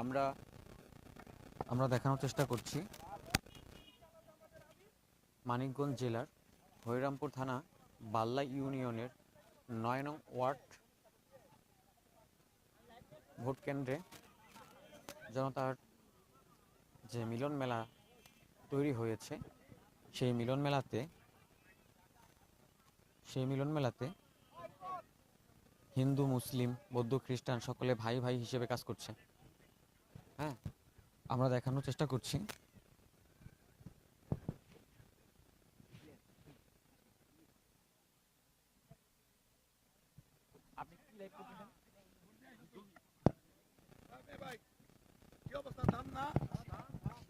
আমরা আমরা দেখানোর চেষ্টা করছি। মানিকগঞ্জ জেলার হরিরামপুর থানা বাল্লা ইউনিয়নের নয় নং ওয়ার্ড ভোট কেন্দ্রে জনতার যে মিলন মেলা তৈরি হয়েছে, সেই মিলন মেলাতে, সেই মিলন মেলাতে হিন্দু, মুসলিম, বৌদ্ধ, খ্রিস্টান সকলে ভাই ভাই হিসেবে কাজ করছে। হ্যাঁ আমরা দেখানোর চেষ্টা করছি।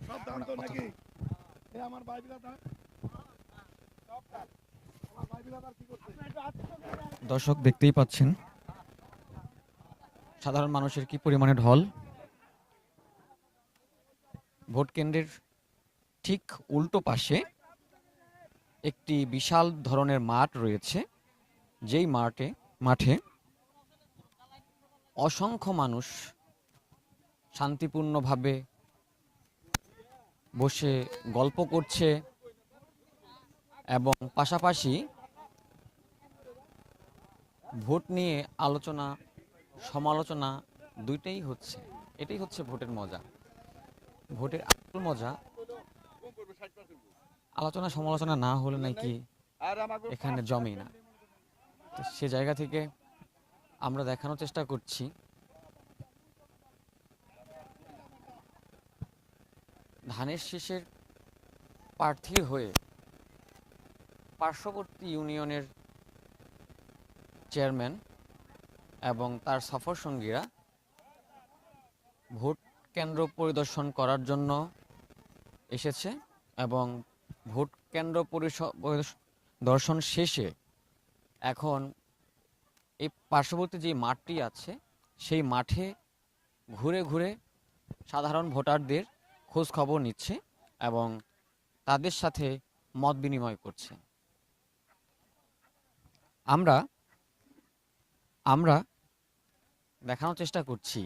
সব ধান তো নাকি? এ আমার করছে? দর্শক দেখতেই পাচ্ছেন। সাধারণ মানুষের কি পরিমাণে ঢল? ভোট কেন্দ্রের ঠিক উল্টো পাশে একটি বিশাল ধরনের মাঠ রয়েছে। যেই মাঠে মাঠে অসংখ্য মানুষ শান্তিপূর্ণভাবে বসে গল্প করছে এবং পাশাপাশি ভোট নিয়ে আলোচনা, সমালোচনা দুইটাই হচ্ছে। এটাই হচ্ছে ভোটের মজা। ভোটের আসল মজা আলোচনা, সমালোচনা না হলে নাকি এখানে জমে না। তো সে জায়গা থেকে আমরা দেখানোর চেষ্টা করছি। ধানের শীষের প্রার্থী হয়ে পার্শ্ববর্তী ইউনিয়নের চেয়ারম্যান এবং তার সফর সঙ্গীরা ভোট কেন্দ্র পরিদর্শন করার জন্য এসেছে এবং ভোট কেন্দ্র দর্শন শেষে এখন এই পার্শ্ববর্তী যে মাঠটি আছে, সেই মাঠে ঘুরে ঘুরে সাধারণ ভোটারদের খোঁজ খবর নিচ্ছে এবং তাদের সাথে মত বিনিময় করছে। আমরা আমরা দেখানোর চেষ্টা করছি।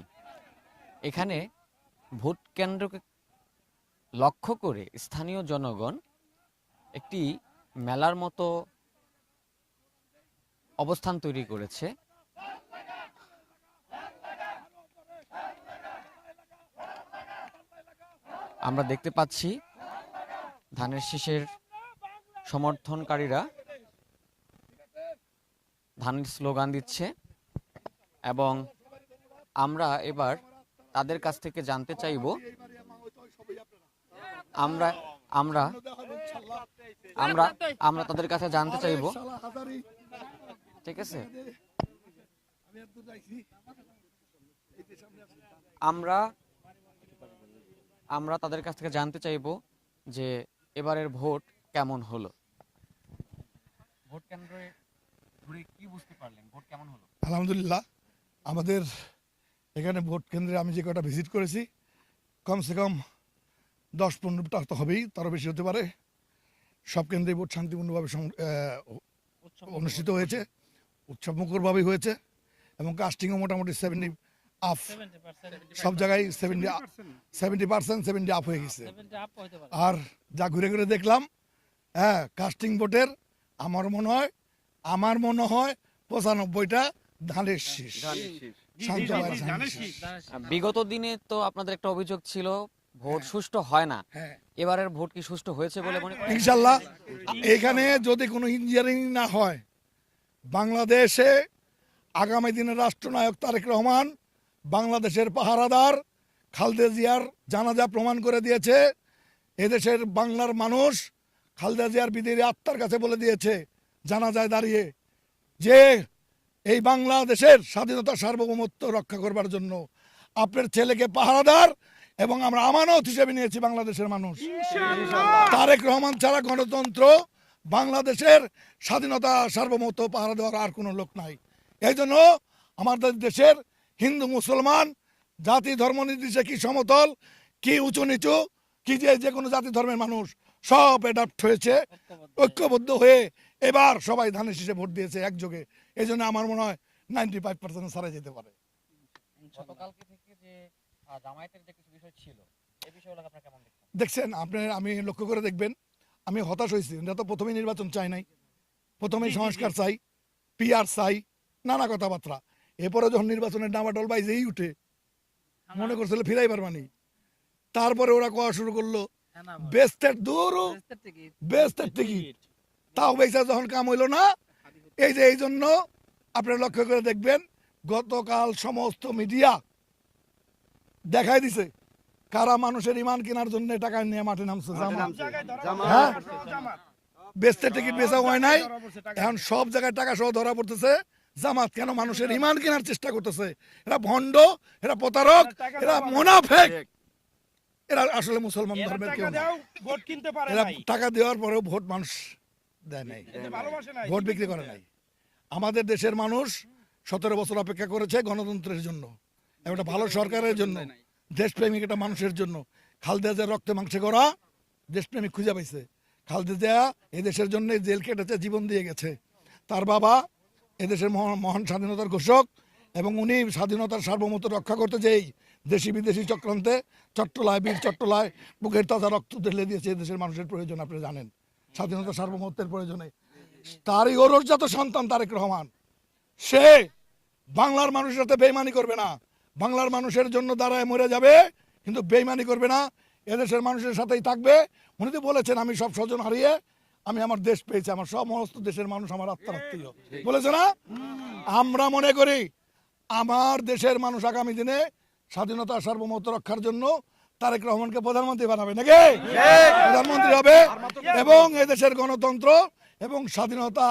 এখানে ভোট কেন্দ্রকে লক্ষ্য করে স্থানীয় জনগণ একটি মেলার মতো অবস্থান তৈরি করেছে। আমরা দেখতে পাচ্ছি ধানের শীষের সমর্থনকারীরা ধানের স্লোগান দিচ্ছে এবং আমরা এবার তাদের কাছ থেকে জানতে চাইব, আমরা আমরা আমরা আমরা তাদের কাছে জানতে চাইব। ঠিক আছে? আমরা আমরা তাদের কাছ থেকে জানতে চাইব যে এবারের ভোট কেমন হলো। ভোট কেন্দ্রে ঘুরে কি বুঝতে পারলেন? ভোট কেমন হলো? আলহামদুলিল্লাহ আমাদের এখানে ভোট কেন্দ্রে আমি যে কটা ভিজিট করেছি কমসে কম দশ পনেরোটা তো হবেই তারও বেশি হতে পারে। সব কেন্দ্রে ভোট শান্তিপূর্ণভাবে অনুষ্ঠিত হয়েছে উৎসব মুখরভাবেই হয়েছে এবং কাস্টিংও মোটামুটি সেভেন্টি আপ সব জায়গায় seventy seventy percent seventy up হয়ে গেছে। আর যা ঘুরে ঘুরে দেখলাম হ্যাঁ কাস্টিং ভোটের আমার মনে হয় আমার মনে হয় পঁচানব্বইটা ধানের শীষ। বিগত দিনে তো আপনাদের একটা অভিযোগ ছিল ভোট সুষ্ঠু হয় না। হ্যাঁ। এবারের ভোট কি সুষ্ঠু হয়েছে বলে মনে ইনশাল্লাহ এখানে যদি কোনো ইঞ্জিনিয়ারিং না হয় বাংলাদেশে আগামী দিনের রাষ্ট্রনায়ক তারেক রহমান বাংলাদেশের পাহারাদার খালদে জিয়ার জানাজা প্রমাণ করে দিয়েছে। এদেশের বাংলার মানুষ খালদা জিয়ার বিদেরী আত্মার কাছে বলে দিয়েছে জানাজায় দাঁড়িয়ে যে এই বাংলাদেশের স্বাধীনতা সার্বভৌমত্ব রক্ষা করবার জন্য আপনার ছেলেকে পাহারাদার এবং আমরা আমানত হিসেবে নিয়েছি বাংলাদেশের মানুষ। তারেক রহমান ছাড়া গণতন্ত্র বাংলাদেশের স্বাধীনতা সার্বভৌমত্ব পাহারা দেওয়ার আর কোনো লোক নাই। এই জন্য আমাদের দেশের হিন্দু মুসলমান জাতি ধর্ম নির্দিষ্টে কি সমতল কি উঁচু নিচু কি যে যে কোনো জাতি ধর্মের মানুষ সব অ্যাডাপ্ট হয়েছে ঐক্যবদ্ধ হয়ে এবার সবাই ধানের শীষে ভোট দিয়েছে একযোগে। এই জন্য আমার মনে হয় নাইনটি ফাইভ পার্সেন্ট সারা যেতে পারে। গতকালকে থেকে যে জামায়াতের যে কিছু বিষয় ছিল এই বিষয়গুলো আপনারা কেমন দেখছেন? দেখছেন আপনি আমি লক্ষ্য করে দেখবেন আমি হতাশ হয়েছি। এটা তো প্রথমেই নির্বাচন চাই নাই। প্রথমেই সংস্কার চাই পিআর চাই নানা কথাবার্তা। এরপরে যখন নির্বাচনের ডামাডোল বাইজেই উঠে মনে করছিল ফিরাই পারবানি তারপরে ওরা কোয়া শুরু করল বেস্টের দূর বেস্টের টিকিট। তাও বেচা যখন কাম হইল না এই যে এই জন্য আপনারা লক্ষ্য করে দেখবেন গতকাল সমস্ত মিডিয়া দেখাই দিছে কারা মানুষের ইমান কেনার জন্য টাকা নিয়ে মাঠে নামছে হ্যাঁ? বেচতে টিকিট বেচা হয় নাই। এখন সব জায়গায় টাকা সহ ধরা পড়তেছে। জামাত কেন মানুষের ইমান কেনার চেষ্টা করতেছে? এরা ভণ্ড এরা প্রতারক এরা মোনাফেক। এরা আসলে মুসলমান ধর্মের কেউ না। দাও ভোট কিনতে পারে এরা টাকা দেওয়ার পরেও ভোট মানুষ দেয় নাই। ভোট বিক্রি করে নাই। আমাদের দেশের মানুষ সতেরো বছর অপেক্ষা করেছে গণতন্ত্রের জন্য। এবং একটা ভালো সরকারের জন্য। দেশপ্রেমিক একটা মানুষের জন্য। খালদা যে রক্তে মাংসে করা দেশপ্রেমিক খুঁজে পাইছে। খালদা জিয়া এই দেশের জন্য জেল কেটেছে জীবন দিয়ে গেছে। তার বাবা এদেশের মহান মহান স্বাধীনতার ঘোষক এবং উনি স্বাধীনতার সার্বভৌমত্ব রক্ষা করতে যেই দেশি বিদেশি চক্রান্তে চট্টলায়, বীর চট্টলায় বুকের তাজা রক্ত ঢেলে দিয়েছে এদেশের মানুষের প্রয়োজন, আপনি জানেন। স্বাধীনতা সার্বভৌমত্বের প্রয়োজনে। তারই ওরজাত সন্তান, তারেক রহমান। সে বাংলার মানুষের সাথে বেইমানি করবে না। বাংলার মানুষের জন্য দাঁড়ায় মরে যাবে, কিন্তু বেইমানি করবে না। এদেশের মানুষের সাথেই থাকবে। উনি তো বলেছেন, আমি সব স্বজন হারিয়ে আমি আমার দেশ পেয়েছি আমার সমস্ত দেশের মানুষ আমার আত্মার আত্মীয় বলেছে না? আমরা মনে করি আমার দেশের মানুষ আগামী দিনে স্বাধীনতা সার্বভৌমত্ব রক্ষার জন্য তারেক রহমানকে প্রধানমন্ত্রী বানাবে নাকি? প্রধানমন্ত্রী হবে। এবং এদেশের গণতন্ত্র এবং স্বাধীনতা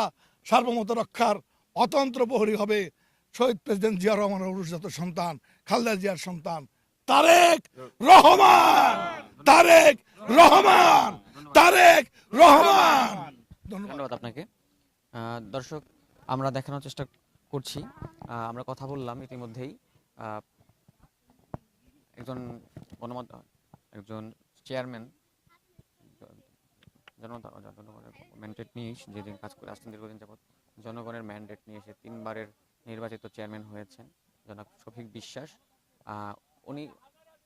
সার্বভৌমত্ব রক্ষার অতন্ত্র প্রহরী হবে শহীদ প্রেসিডেন্ট জিয়া রহমানের অরুষজাত সন্তান খালদা জিয়ার সন্তান তারেক রহমান! তারেক রহমান! তারেক রহমান! ধন্যবাদ। আপনাকে। দর্শক আমরা দেখানোর চেষ্টা করছি। আমরা কথা বললাম ইতিমধ্যেই। একজন গণমাধ্য একজন চেয়ারম্যান জনগণের ম্যান্ডেট নিয়ে যেদিন কাজ করে আসছেন দীর্ঘদিন যাবৎ জনগণের ম্যান্ডেট নিয়ে এসে তিনবারের নির্বাচিত চেয়ারম্যান হয়েছেন জনাব শফিক বিশ্বাস। আহ, উনি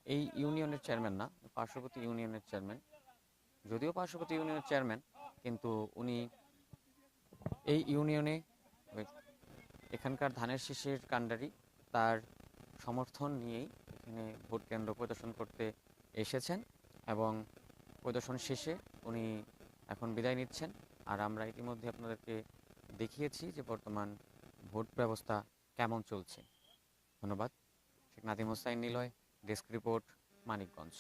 এই ইউনিয়নের চেয়ারম্যান না পার্শ্ববর্তী ইউনিয়নের চেয়ারম্যান। যদিও পার্শ্ববর্তী ইউনিয়নের চেয়ারম্যান, কিন্তু উনি এই ইউনিয়নে এখানকার ধানের শীষের কাণ্ডারি তার সমর্থন নিয়েই এখানে ভোট কেন্দ্র পরিদর্শন করতে এসেছেন এবং পরিদর্শন শেষে উনি এখন বিদায় নিচ্ছেন। আর আমরা ইতিমধ্যে আপনাদেরকে দেখিয়েছি যে বর্তমান ভোট ব্যবস্থা কেমন চলছে। ধন্যবাদ। Sheikh Nadim Hossain Niloy, desk report, Manikganj.